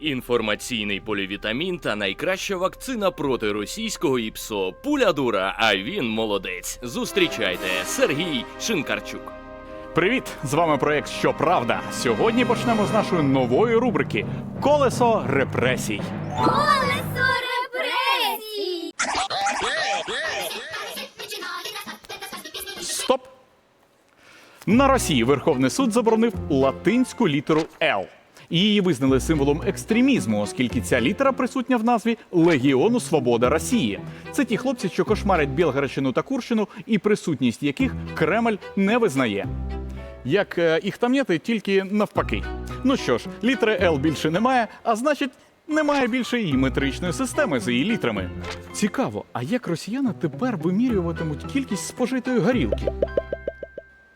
Інформаційний полівітамін та найкраща вакцина проти російського ІПСО. Пуля дура, а він молодець. Зустрічайте Сергій Шинкарчук. Привіт! З вами проект Що Правда. Сьогодні почнемо з нашої нової рубрики Колесо репресій. Колесо репресій! Стоп! На Росії Верховний суд заборонив латинську літеру Л. Її визнали символом екстремізму, оскільки ця літера присутня в назві Легіону Свобода Росії. Це ті хлопці, що кошмарять Білгородщину та Курщину, і присутність яких Кремль не визнає. Як е, їх там нєти, тільки навпаки. Ну що ж, літери Л більше немає, а значить, немає більше і метричної системи з її літрами. Цікаво, а як росіяни тепер вимірюватимуть кількість спожитої горілки?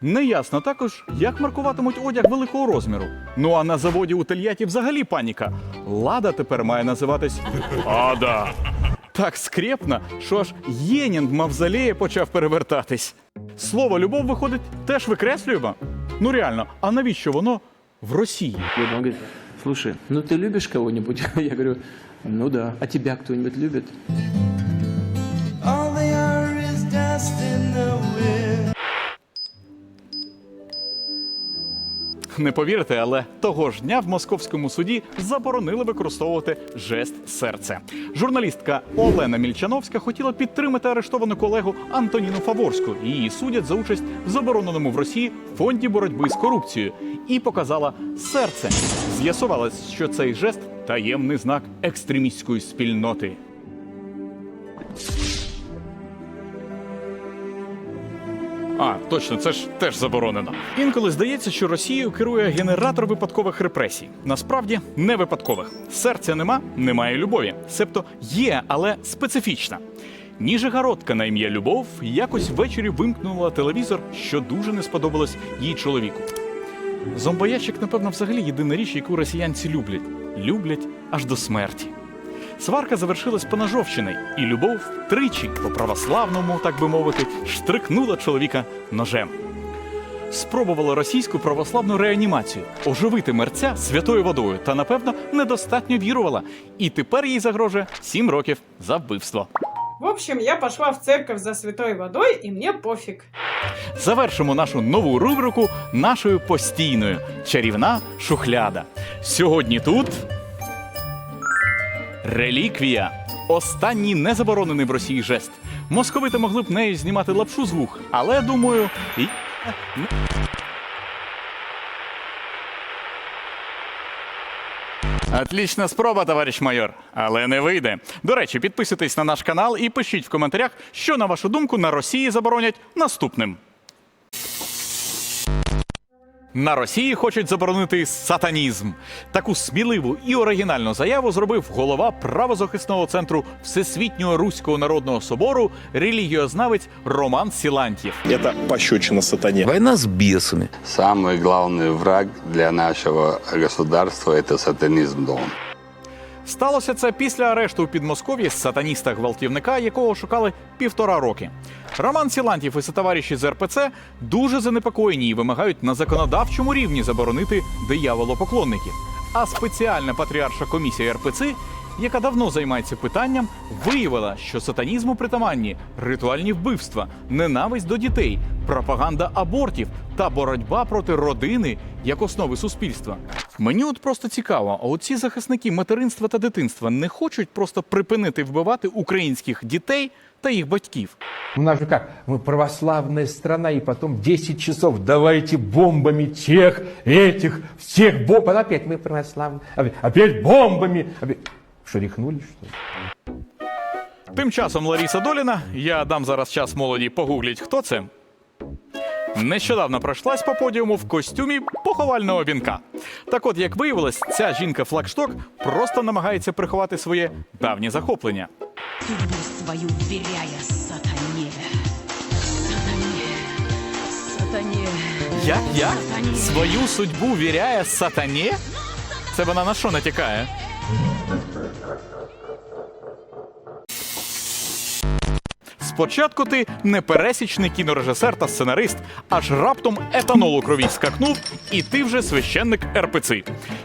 Неясно також, як маркуватимуть одяг великого розміру. Ну а на заводі у Тельяті взагалі паніка. Лада тепер має називатись Ада. Так скрепно, що аж Єнін в мавзолеї почав перевертатись. Слово любов виходить, теж викреслюємо. Ну реально, а навіщо воно в Росії? Слушай, ну ты любишь кого-нибудь? Я говорю, ну да. А тебя кто-нибудь любит? Не повірите, але того ж дня в московському суді заборонили використовувати жест серце. Журналістка Олена Мільчановська хотіла підтримати арештовану колегу Антоніну Фаворську. Її судять за участь в забороненому в Росії фонді боротьби з корупцією і показала серце. З'ясувалось, що цей жест таємний знак екстремістської спільноти. А, точно, це ж теж заборонено. Інколи здається, що Росією керує генератор випадкових репресій. Насправді не випадкових. Серця нема, немає любові. Себто є, але специфічна. Ніжегородка на ім'я Любов якось ввечері вимкнула телевізор, що дуже не сподобалось їй чоловіку. Зомбоящик, напевно, взагалі єдина річ, яку росіянці люблять. Люблять аж до смерті. Сварка завершилась поножовщиною, і любов тричі, по православному, так би мовити, штрикнула чоловіка ножем. Спробувала російську православну реанімацію оживити мерця святою водою, та, напевно, недостатньо вірувала. І тепер їй загрожує сім років за вбивство. В общем, я пошла в церковь за святой водой, и мне пофиг. Завершимо нашу нову рубрику нашою постійною чарівна шухляда. Сьогодні тут реліквія. Останній незаборонений в Росії жест. Московити могли б нею знімати лапшу з вух, але думаю. І... Отлічна спроба, товариш майор, але не вийде. До речі, підписуйтесь на наш канал і пишіть в коментарях, що на вашу думку на Росії заборонять наступним. На Росії хочуть заборонити сатанізм. Таку сміливу і оригінальну заяву зробив голова правозахисного центру Всесвітнього Руського народного собору релігіознавець Роман Сілантьєв. Это пощечина сатане. Война с бесами. Самый главный враг для нашего государства – это сатанизм дом. Сталося це після арешту у Підмосков'ї сатаніста-гвалтівника, якого шукали півтора роки. Роман Сілантів і сотовариші з РПЦ дуже занепокоєні і вимагають на законодавчому рівні заборонити дияволопоклонників. А спеціальна патріарша комісія РПЦ, яка давно займається питанням, виявила, що сатанізму притаманні ритуальні вбивства, ненависть до дітей, пропаганда абортів та боротьба проти родини як основи суспільства. Мені от просто цікаво, а оці захисники материнства та дитинства не хочуть просто припинити вбивати українських дітей та їх батьків. У нас же как, мы православная страна, и потом 10 часов давайте бомбами тех, этих, всех бомб. А опять мы православные, опять, опять бомбами. Опять... Рехнулись, что ли? Тим часом Ларіса Доліна, я дам зараз час молоді погугліть, хто це. Нещодавно пройшлась по подіуму в костюмі поховального вінка. Так от, як виявилось, ця жінка-флагшток просто намагається приховати своє давнє захоплення. Судьбу свою вверяя сатане. Сатане. Сатане. Як як? Сатані. Свою судьбу віряє сатані? Це вона на що натякає? Спочатку ти непересічний кінорежисер та сценарист, аж раптом етанол у крові скакнув, і ти вже священник РПЦ.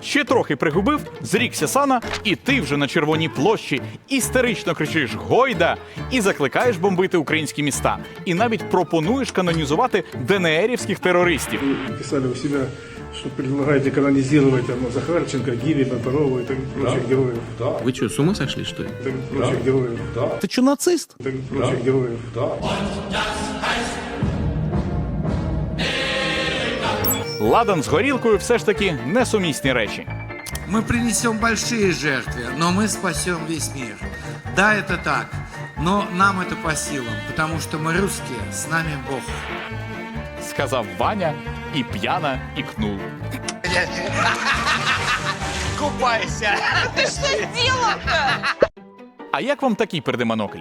Ще трохи пригубив, зрікся сана, і ти вже на червоній площі істерично кричиш Гойда і закликаєш бомбити українські міста. І навіть пропонуєш канонізувати ДНРівських терористів. писали у себя, что предлагаете канонизировать там, Захарченко, Гирина, Перова и так прочих героев. Вы что, с ума сошли, что ли? Так прочих героев. Ти що нацист? Так прочих героев. Ладан з горілкою все ж таки несумісні речі. Мы принесем большие жертвы, но мы спасем весь мир. Да, это так, но нам это по силам, потому что мы русские, с нами Бог. сказав Ваня і п'яна ікнув. А як вам такий пердемонокль?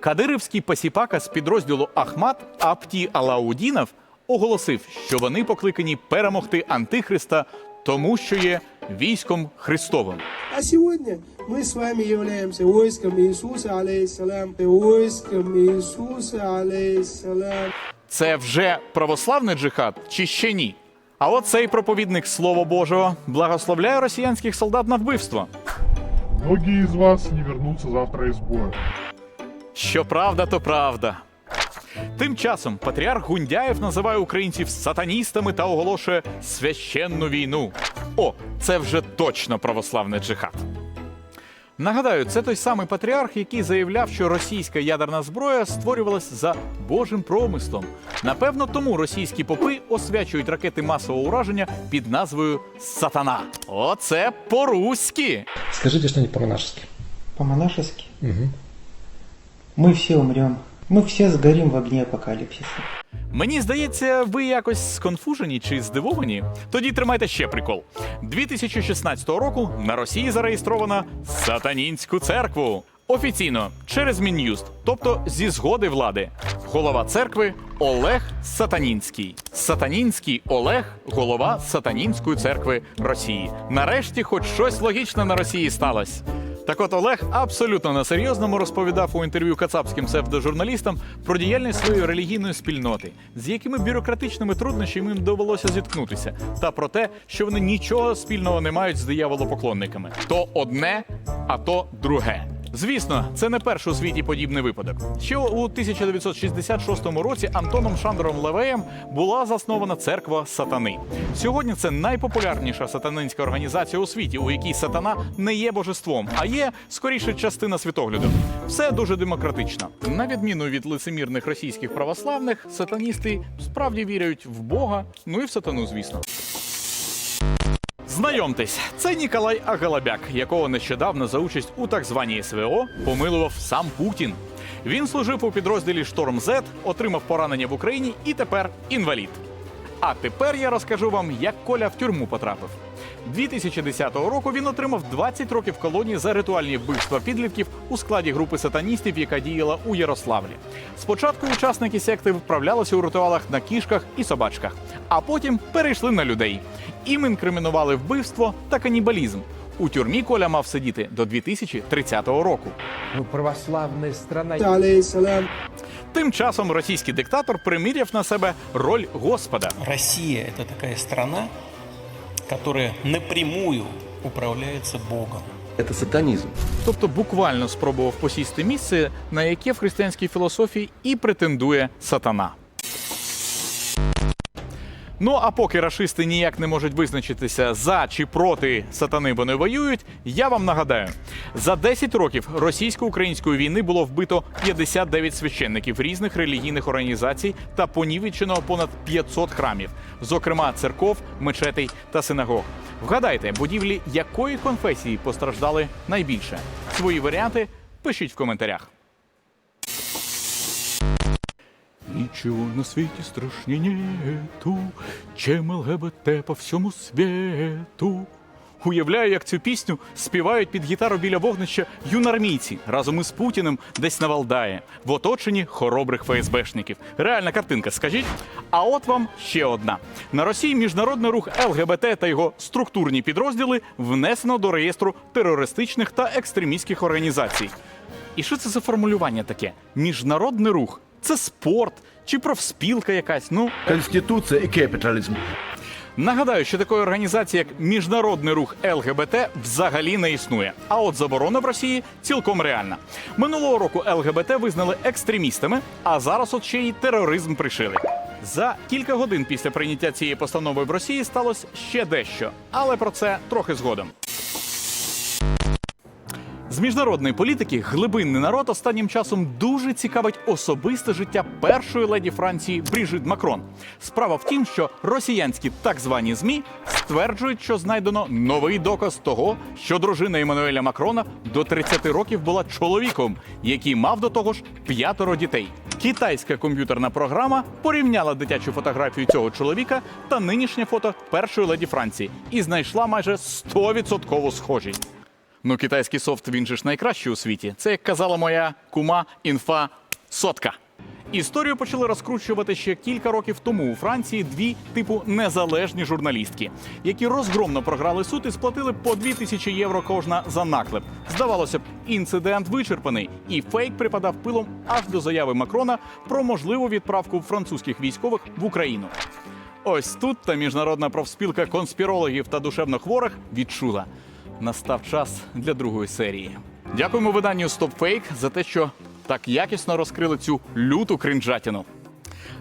Кадирівський посіпака з підрозділу Ахмат Апті Алаудінов оголосив, що вони покликані перемогти Антихриста, тому що є військом Христовим. А сегодня мы с вами являемся войском Иисуса, алейхиссалам, войском Иисуса, алейхиссалам. Це вже православний джихад чи ще ні? А от цей проповідник Слова Божого благословляє росіянських солдат на вбивство. Многие из вас не вернутся завтра из боя. Що правда, то правда. Тим часом патріарх Гундяєв називає українців сатаністами та оголошує священну війну. О, це вже точно православний джихад. Нагадаю, це той самий патріарх, який заявляв, що російська ядерна зброя створювалась за Божим промислом. Напевно, тому російські попи освячують ракети масового ураження під назвою Сатана. Оце по-руськи. Скажите что-нибудь по-монашески. По-монашески? Мы все умрем. Мы все сгорим в огне апокалипсиса. Мені здається, ви якось сконфужені чи здивовані. Тоді тримайте ще прикол. 2016 року на Росії зареєстровано сатанінську церкву. Офіційно через Мін'юст, тобто зі згоди влади. Голова церкви Олег Сатанінський. Сатанінський Олег, голова Сатанінської церкви Росії. Нарешті, хоч щось логічне на Росії сталося. Так от Олег абсолютно на серйозному розповідав у інтерв'ю кацапським псевдожурналістам про діяльність своєї релігійної спільноти, з якими бюрократичними труднощами їм довелося зіткнутися, та про те, що вони нічого спільного не мають з дияволопоклонниками. То одне, а то друге. Звісно, це не перший у світі подібний випадок. Ще у 1966 році Антоном Шандором Левеєм була заснована церква сатани. Сьогодні це найпопулярніша сатанинська організація у світі, у якій сатана не є божеством, а є скоріше частина світогляду. Все дуже демократично. На відміну від лицемірних російських православних, сатаністи справді вірять в Бога, ну і в сатану, звісно. Знайомтесь, це Ніколай Агалабяк, якого нещодавно за участь у так званій СВО помилував сам Путін. Він служив у підрозділі Шторм Зет, отримав поранення в Україні і тепер інвалід. А тепер я розкажу вам, як Коля в тюрму потрапив. 2010 року він отримав 20 років колонії за ритуальні вбивства підлітків у складі групи сатаністів, яка діяла у Ярославлі. Спочатку учасники секти вправлялися у ритуалах на кішках і собачках, а потім перейшли на людей. Їм інкримінували вбивство та канібалізм. У тюрмі Коля мав сидіти до 2030 року. Мы православная страна. Тим часом російський диктатор приміряв на себе роль господа. Россия – это такая страна, которая напрямую управляется Богом. Це сатанізм. тобто буквально спробував посісти місце, на яке в християнській філософії і претендує сатана. Ну а поки рашисти ніяк не можуть визначитися за чи проти сатани вони воюють, я вам нагадаю: за 10 років російсько-української війни було вбито 59 священників різних релігійних організацій та понівечено понад 500 храмів, зокрема церков, мечетей та синагог. Вгадайте, будівлі якої конфесії постраждали найбільше? Свої варіанти пишіть в коментарях. Ничего на свете страшнее нету, чем ЛГБТ по всьому свету. Уявляю, як цю пісню співають під гітару біля вогнища юнармійці разом із Путіним десь на Валдаї, в оточенні хоробрих ФСБшників. Реальна картинка, скажіть. А от вам ще одна: на Росії міжнародний рух ЛГБТ та його структурні підрозділи внесено до реєстру терористичних та екстремістських організацій. І що це за формулювання таке? Міжнародний рух? Це спорт чи профспілка якась? Ну Конституция и капитализм. нагадаю, що такої організації, як Міжнародний рух ЛГБТ, взагалі не існує. А от заборона в Росії цілком реальна. Минулого року ЛГБТ визнали екстремістами, а зараз от ще й тероризм пришили. За кілька годин після прийняття цієї постанови в Росії сталося ще дещо, але про це трохи згодом. З міжнародної політики глибинний народ останнім часом дуже цікавить особисте життя першої леді Франції Бріжит Макрон. Справа в тім, що росіянські так звані змі стверджують, що знайдено новий доказ того, що дружина Еммануеля Макрона до 30 років була чоловіком, який мав до того ж п'ятеро дітей. Китайська комп'ютерна програма порівняла дитячу фотографію цього чоловіка та нинішнє фото першої леді Франції і знайшла майже 100% схожість. Ну, китайський софт він же ж найкращий у світі. Це як казала моя кума інфа сотка. Історію почали розкручувати ще кілька років тому у Франції дві типу незалежні журналістки, які розгромно програли суд і сплатили по 2 тисячі євро кожна за наклеп. Здавалося б, інцидент вичерпаний, і фейк припадав пилом аж до заяви Макрона про можливу відправку французьких військових в Україну. Ось тут та міжнародна профспілка конспірологів та душевнохворих відчула. Настав час для другої серії. Дякуємо виданню StopFake за те, що так якісно розкрили цю люту кринжатіну.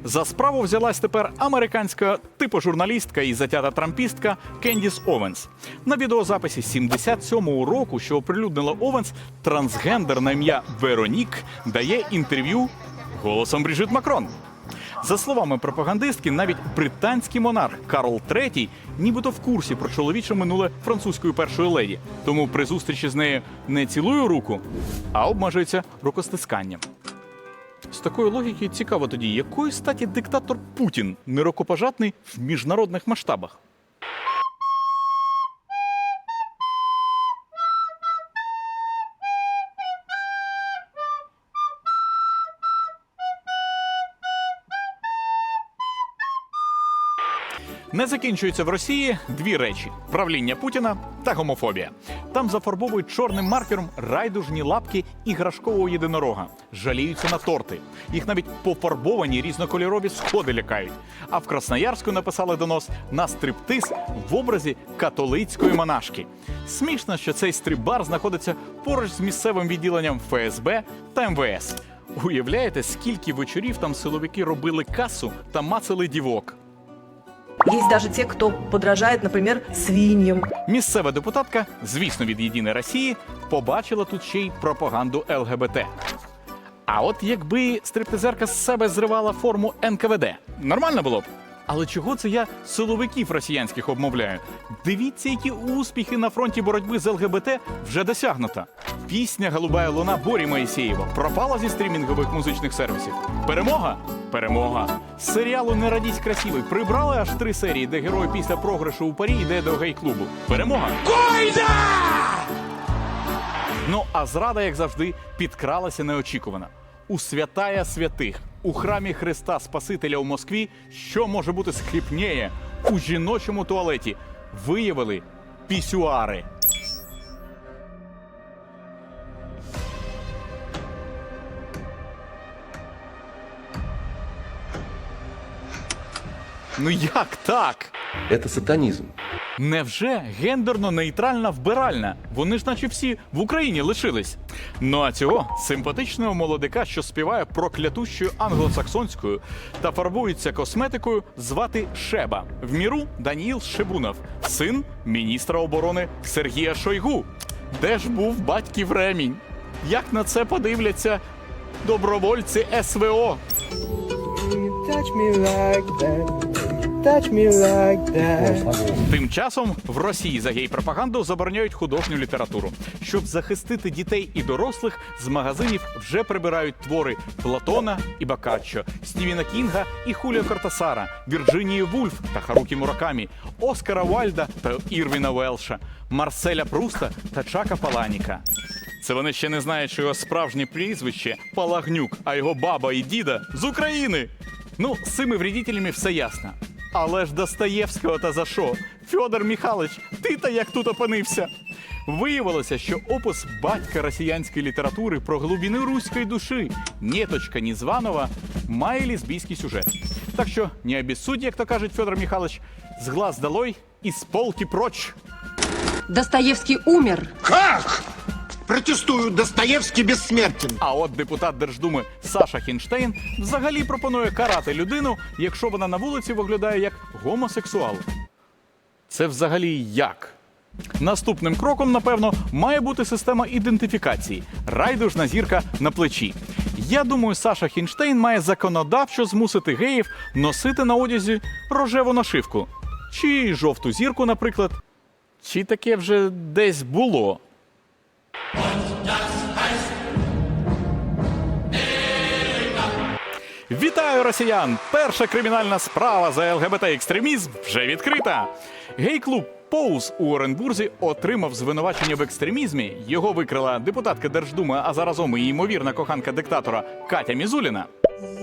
За справу взялась тепер американська типу журналістка і затята трампістка Кендіс Овенс. На відеозаписі 77-го року, що оприлюднила Овенс, трансгендер на ім'я Веронік дає інтерв'ю голосом Бріжит Макрон. За словами пропагандистки, навіть британський монарх Карл III нібито в курсі про чоловіче минуле французької першої леді. Тому при зустрічі з нею не цілує руку, а обмежується рукостисканням. З такої логіки цікаво тоді, якої статі диктатор Путін нерокопожатний в міжнародних масштабах. Не закінчуються в Росії дві речі: правління Путіна та гомофобія. Там зафарбовують чорним маркером райдужні лапки іграшкового єдинорога, жаліються на торти. Їх навіть пофарбовані різнокольорові сходи лякають. А в Красноярську написали донос на стриптиз в образі католицької монашки. Смішно, що цей стрип-бар знаходиться поруч з місцевим відділенням ФСБ та МВС. Уявляєте, скільки вечорів там силовики робили касу та мацали дівок. Есть даже те, кто подражает, например, свиньям. Місцева депутатка, звісно, від Єдиної Росії, побачила тут ще й пропаганду ЛГБТ. А от якби стриптизерка з себе зривала форму НКВД, нормально було б. Але чого це я силовиків росіянських обмовляю? Дивіться, які успіхи на фронті боротьби з ЛГБТ вже досягнуто. Пісня Голубая луна Борі Моїсеєва пропала зі стрімінгових музичних сервісів. Перемога? Перемога. З серіалу Не радість красивий прибрали аж три серії, де герой після програшу у парі йде до гей-клубу. Перемога. Койда! Ну а зрада, як завжди, підкралася неочікувано. У святая святих, у храмі Христа Спасителя у Москві, що може бути схліпніє, у жіночому туалеті виявили пісюари. Ну як так? Это сатанизм. Невже гендерно-нейтральна вбиральна? Вони ж наче всі в Україні лишились. Ну а цього симпатичного молодика, що співає проклятущою англосаксонською та фарбується косметикою, звати Шеба. В міру Даніїл Шебунов, син міністра оборони Сергія Шойгу. Де ж був батьків ремінь? Як на це подивляться добровольці СВО? Touch me like that. Touch me like that. Тим часом в Росії за гей-пропаганду забороняють художню літературу. Щоб захистити дітей і дорослих, з магазинів вже прибирають твори Платона і Бакаччо, Стівіна Кінга і Хуліо Кортасара, Вірджинії Вульф та Харукі Муракамі, Оскара Вальда та Ірвіна Велша, Марселя Пруста та Чака Паланіка. Це вони ще не знають, що його справжнє прізвище Палагнюк, а його баба і діда з України. Ну, з цими вредителями все ясно. Але ж Достоєвського та за що? Фьодор Михайлович, ти та як тут опинився? Виявилося, що опис батька росіянської літератури про глибини руської душі Нєточка Нізванова має лесбійський сюжет. Так що не обіссудь, як то каже Федор Михайлович, з глаз долой і з полки проч. Достоевский умер. Как? Протестую, Достоевский бессмертен. А от депутат Держдуми Саша Хінштейн взагалі пропонує карати людину, якщо вона на вулиці виглядає як гомосексуал. Це взагалі як? Наступним кроком, напевно, має бути система ідентифікації райдужна зірка на плечі. Я думаю, Саша Хінштейн має законодавчо змусити геїв носити на одязі рожеву нашивку. Чи жовту зірку, наприклад. Чи таке вже десь було? Вітаю росіян! Перша кримінальна справа за ЛГБТ-екстремізм вже відкрита. Гей-клуб Поуз у Оренбурзі отримав звинувачення в екстремізмі. Його викрила депутатка Держдуми, а заразом і ймовірна коханка диктатора Катя Мізуліна.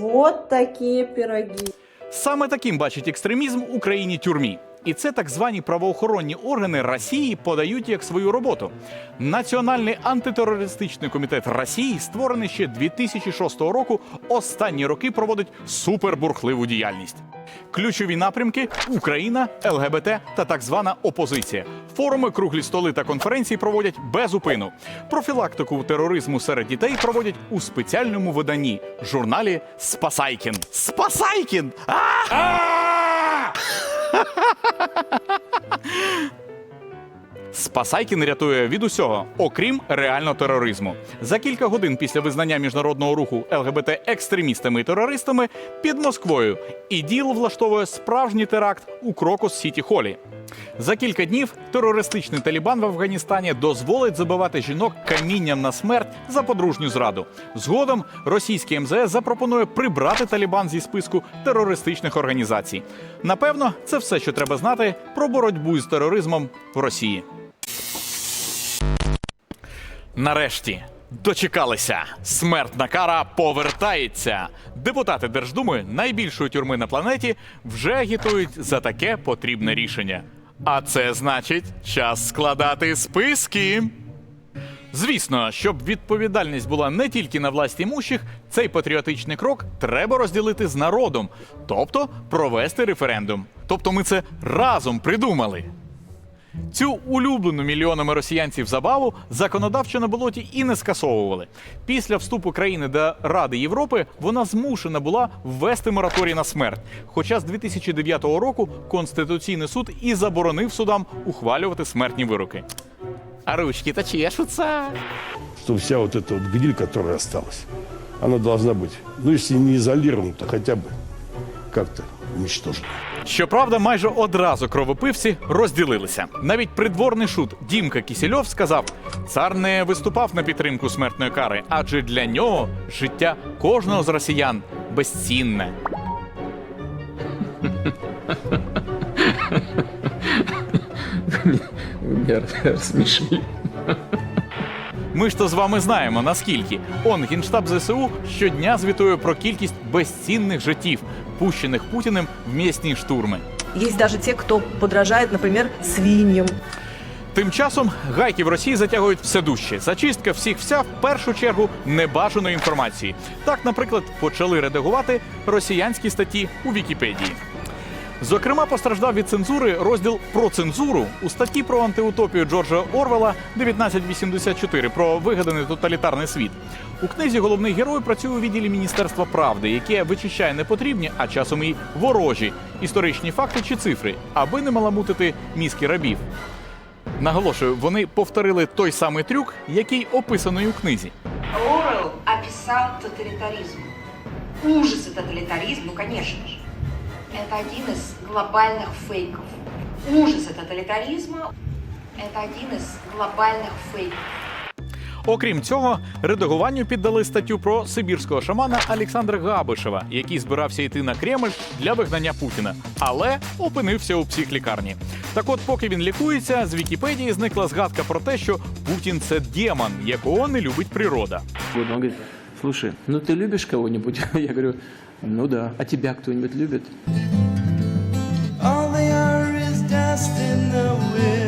Вот такие пироги. Саме таким бачить екстремізм в Україні тюрмі. І це так звані правоохоронні органи Росії подають як свою роботу. Національний антитерористичний комітет Росії, створений ще 2006 року, останні роки проводить супербурхливу діяльність. Ключові напрямки Україна, ЛГБТ та так звана опозиція. Форуми, круглі столи та конференції проводять без упину. Профілактику тероризму серед дітей проводять у спеціальному виданні журналі Спасайкін. Спасайкін! А! Ha ha ha ha ha ha! Спасайкін рятує від усього, окрім реально тероризму. За кілька годин після визнання міжнародного руху ЛГБТ екстремістами і терористами під Москвою іділ влаштовує справжній теракт у Крокус Сіті Холі. За кілька днів терористичний Талібан в Афганістані дозволить забивати жінок камінням на смерть за подружню зраду. Згодом російський МЗС запропонує прибрати Талібан зі списку терористичних організацій. Напевно, це все, що треба знати про боротьбу з тероризмом в Росії. Нарешті дочекалися. Смертна кара повертається. Депутати Держдуми найбільшої тюрми на планеті вже агітують за таке потрібне рішення. А це значить час складати списки. Звісно, щоб відповідальність була не тільки на власті імущих, цей патріотичний крок треба розділити з народом, тобто провести референдум. Тобто ми це разом придумали. Цю улюблену мільйонами росіянців забаву законодавчо на болоті і не скасовували. Після вступу країни до Ради Європи вона змушена була ввести мораторій на смерть. Хоча з 2009 року Конституційний суд і заборонив судам ухвалювати смертні вироки. А ручки то чешуться. Что вся вот эта вот гниль, которая осталась, она должна быть, ну если не изолирована, то хотя бы как-то уничтожена. Щоправда, майже одразу кровопивці розділилися. Навіть придворний шут Дімка Кісельов сказав: цар не виступав на підтримку смертної кари, адже для нього життя кожного з росіян безцінне. Меня рассмешили. Ми ж то з вами знаємо наскільки. Он генштаб ЗСУ щодня звітує про кількість безцінних життів, пущених Путіним в місні штурми. Есть даже те, кто подражает, например, свиньям. Тим часом гайки в Росії затягують все дужче. Зачистка всіх вся в першу чергу небажаної інформації. Так, наприклад, почали редагувати росіянські статті у Вікіпедії. Зокрема, постраждав від цензури розділ про цензуру у статті про антиутопію Джорджа Орвела 1984 про вигаданий тоталітарний світ. У книзі головний герой працює у відділі Міністерства правди, яке вичищає непотрібні, а часом і ворожі історичні факти чи цифри, аби не маламутити мізки рабів. Наголошую, вони повторили той самий трюк, який описаний у книзі. Орел описал тоталитаризм. Ужасы тоталитаризма, ну конечно же. Это один из глобальных фейков. Ужасы тоталитаризма – это один из глобальных фейков. Окрім цього, редагуванню піддали статтю про сибірського шамана Олександра Габишева, який збирався йти на Кремль для вигнання Путіна, але опинився у психлікарні. Так от, поки він лікується, з Вікіпедії зникла згадка про те, що Путін це демон, якого не любить природа. Он слушай, ну ты любишь кого-нибудь? Я говорю, ну да. А тебя кто-нибудь любит? All they are is dust in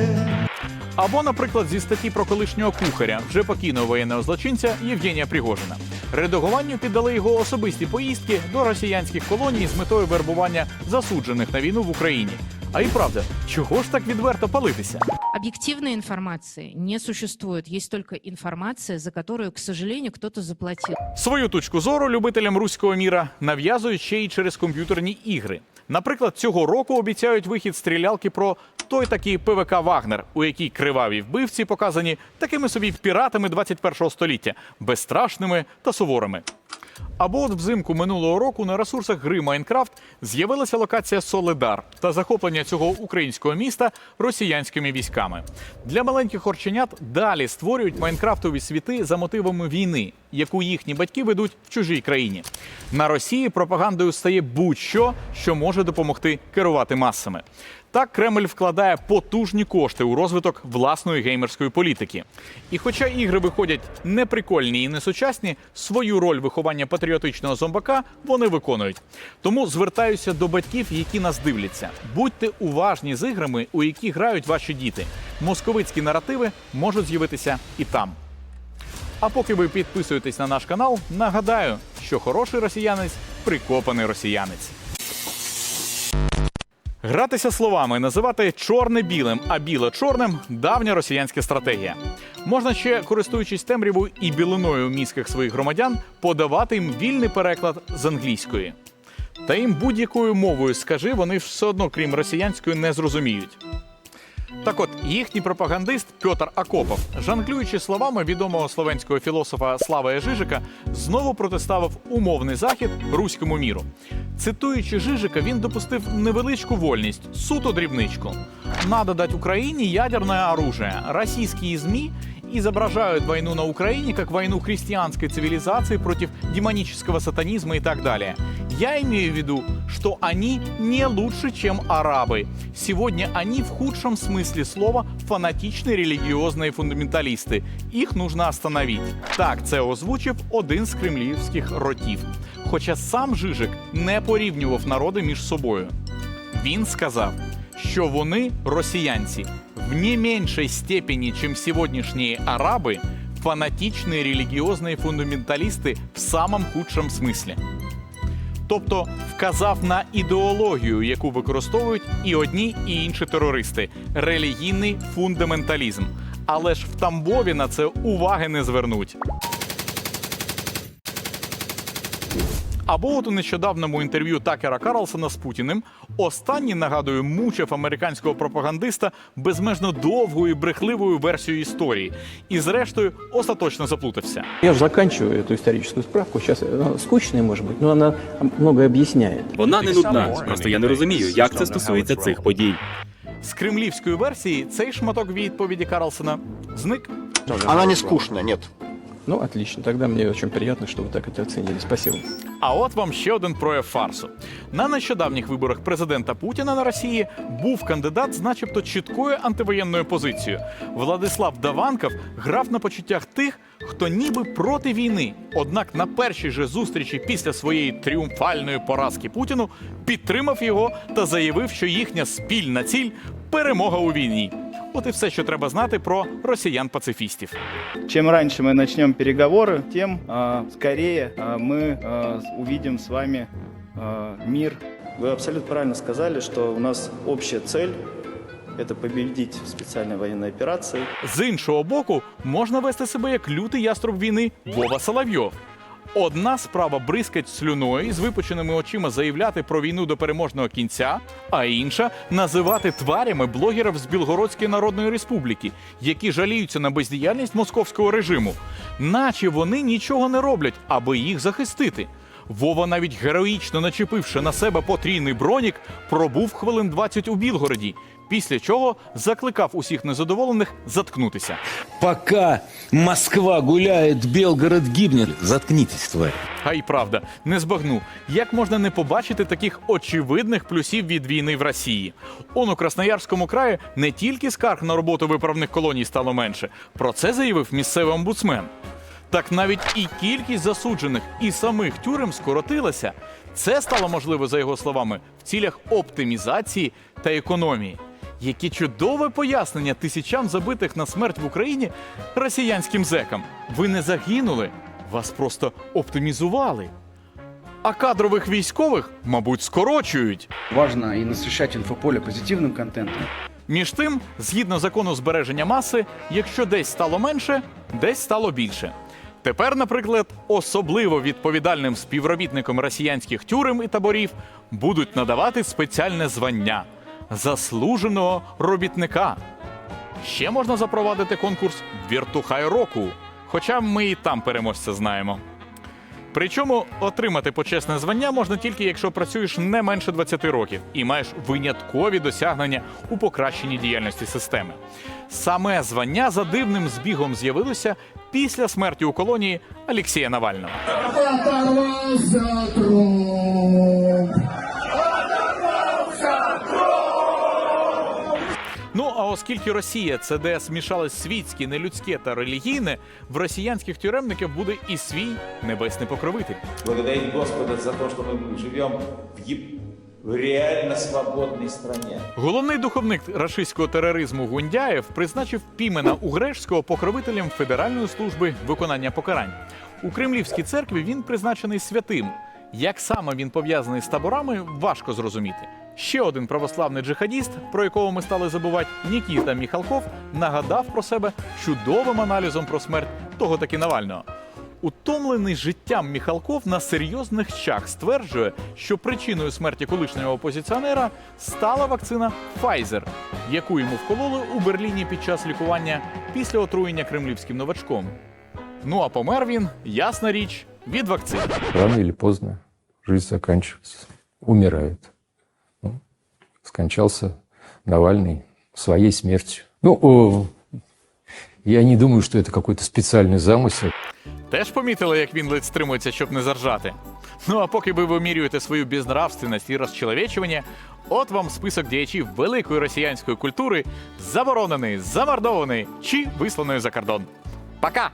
Або, наприклад, зі статті про колишнього кухаря, вже покійного воєнного злочинця Євгенія Пригожина. Редагуванню піддали його особисті поїздки до росіянських колоній з метою вербування засуджених на війну в Україні. А і правда, чого ж так відверто палитися? Объективной информации не существует. Есть только информация, за которую, к сожалению, кто-то заплатил. Свою точку зору любителям руського міра нав'язують ще й через комп'ютерні ігри. Наприклад, цього року обіцяють вихід стрілялки про той такий ПВК Вагнер, у якій криваві вбивці показані такими собі піратами 21-го століття, безстрашними та суворими. Або от взимку минулого року на ресурсах гри Майнкрафт з'явилася локація Соледар та захоплення цього українського міста росіянськими військами. Для маленьких орченят далі створюють майнкрафтові світи за мотивами війни, яку їхні батьки ведуть в чужій країні. На Росії пропагандою стає будь-що, що може допомогти керувати масами. Так Кремль вкладає потужні кошти у розвиток власної геймерської політики. І хоча ігри виходять неприкольні і несучасні, свою роль виховання патріотичного зомбака вони виконують. Тому звертаюся до батьків, які нас дивляться. Будьте уважні з іграми, у які грають ваші діти. Московицькі наративи можуть з'явитися і там. А поки ви підписуєтесь на наш канал, нагадаю, що хороший росіянець прикопаний росіянець. Гратися словами, називати чорне білим, а біле чорним давня росіянська стратегія. Можна ще, користуючись темрявою і білиною в мізках своїх громадян, подавати їм вільний переклад з англійської. Та їм будь-якою мовою скажи, вони все одно, крім росіянської, не зрозуміють. Так от, їхній пропагандист Пьотр Акопов, жонглюючи словами відомого словенського філософа Слава Жижика, знову протиставив умовний захід руському міру. Цитуючи Жижика, він допустив невеличку вольність, суто дрібничку. Надо дать Украине ядерное оружие. Российские СМИ изображают войну на Украине как войну христианской цивилизации против демонического сатанизма и так далее. Я имею в виду, что они не лучше, чем арабы. Сегодня они в худшем смысле слова фанатичные релігіозні фундаменталісти. Їх нужно остановить. Так це озвучив один з кремлівських ротів. Хоча сам Жижик не порівнював народи між собою. Він сказав, що вони, росіянці, в не меншій степені, чим сьогоднішні араби, фанатичні релігіозні фундаменталісти в самому худшому смислі. Тобто вказав на ідеологію, яку використовують і одні, і інші терористи релігійний фундаменталізм. Але ж в Тамбові на це уваги не звернуть. Або от у нещодавному інтерв'ю Такера Карлсона з Путіним останній, нагадую, мучив американського пропагандиста безмежно довгою і брехливою версією історії, і зрештою остаточно заплутався. Я же заканчиваю эту историческую справку. Сейчас она скучная, может быть, но она многое объясняет. Вона не нудна. Просто я не розумію, як це стосується цих подій. З кремлівської версії цей шматок відповіді Карлсона зник. Она не скучная, нет. Ну, отлично. Тогда мне очень приятно, что вы так это оценили. Спасибо. А от вам ще один прояв фарсу. На нещодавніх виборах президента Путіна на Росії був кандидат з начебто чіткою антивоєнною позицією. Владислав Даванков грав на почуттях тих, хто ніби проти війни. Однак на першій же зустрічі після своєї тріумфальної поразки Путіну підтримав його та заявив, що їхня спільна ціль перемога у війні. От і все, що треба знати про росіян-пацифістів. Чем раньше мы начнем переговоры, тем а, скорее а, мы а, увидим с вами а, мир. Вы абсолютно правильно сказали, что у нас общая цель – это победить в специальной военной операции. З іншого боку, можна вести себе як лютий яструб війни Вова Соловйов. Одна справа бризкать слюною з випученими очима заявляти про війну до переможного кінця, а інша називати тварями блогерів з Білгородської Народної Республіки, які жаліються на бездіяльність московського режиму, наче вони нічого не роблять, аби їх захистити. Вова, навіть героїчно начепивши на себе потрійний бронік, пробув хвилин 20 у Білгороді, після чого закликав усіх незадоволених заткнутися. Пока Москва гуляет, Белгород гибнет. Заткнитесь, тварь. А й правда, не збагну, як можна не побачити таких очевидних плюсів від війни в Росії. Он у Красноярському краї не тільки скарг на роботу виправних колоній стало менше. Про це заявив місцевий омбудсмен. Так навіть і кількість засуджених і самих тюрем скоротилася. Це стало можливо, за його словами, в цілях оптимізації та економії. Яке чудове пояснення тисячам забитих на смерть в Україні росіянським зекам. Ви не загинули, вас просто оптимізували. А кадрових військових, мабуть, скорочують. Важно и насыщать инфополе позитивным контентом. Між тим, згідно закону збереження маси, якщо десь стало менше, десь стало більше. Тепер, наприклад, особливо відповідальним співробітникам росіянських тюрем і таборів будуть надавати спеціальне звання заслуженого робітника. Ще можна запровадити конкурс Віртухай року, хоча ми і там переможця знаємо. Причому отримати почесне звання можна тільки якщо працюєш не менше 20 років і маєш виняткові досягнення у покращенні діяльності системи. Саме звання за дивним збігом з'явилося після смерті у колонії Алексія Навального. Ну а оскільки Росія це де змішалось світське, нелюдське та релігійне, в росіянських тюремників буде і свій небесний покровитель. Благодарить Господа за то, что мы живем в, еб- в реально свободной стране. Головний духовник рашистського тероризму Гундяєв призначив Пімена Угрешського покровителем Федеральної служби виконання покарань. У Кремлівській церкві він призначений святим. Як саме він пов'язаний з таборами, важко зрозуміти. Ще один православний джихадіст, про якого ми стали забувати, Нікіта Міхалков, нагадав про себе чудовим аналізом про смерть того таки Навального. Утомлений життям Міхалков на серйозних чах стверджує, що причиною смерті колишнього опозиціонера стала вакцина Pfizer, яку йому вкололи у Берліні під час лікування після отруєння кремлівським новачком. Ну а помер він, ясна річ, від вакцини. Рано или поздно жизнь заканчивается, умирает. Ну, скончался Навальный своей смертью. Ну, о, я не думаю, что это какой-то специальный замысел. Теж помітили, як він ледь стримується, щоб не заржати. Ну а поки ви вимірюєте свою безнравственність і розчеловечування, от вам список діячів великої росіянської культури, заборонений, замордований чи висланий за кордон. Пока!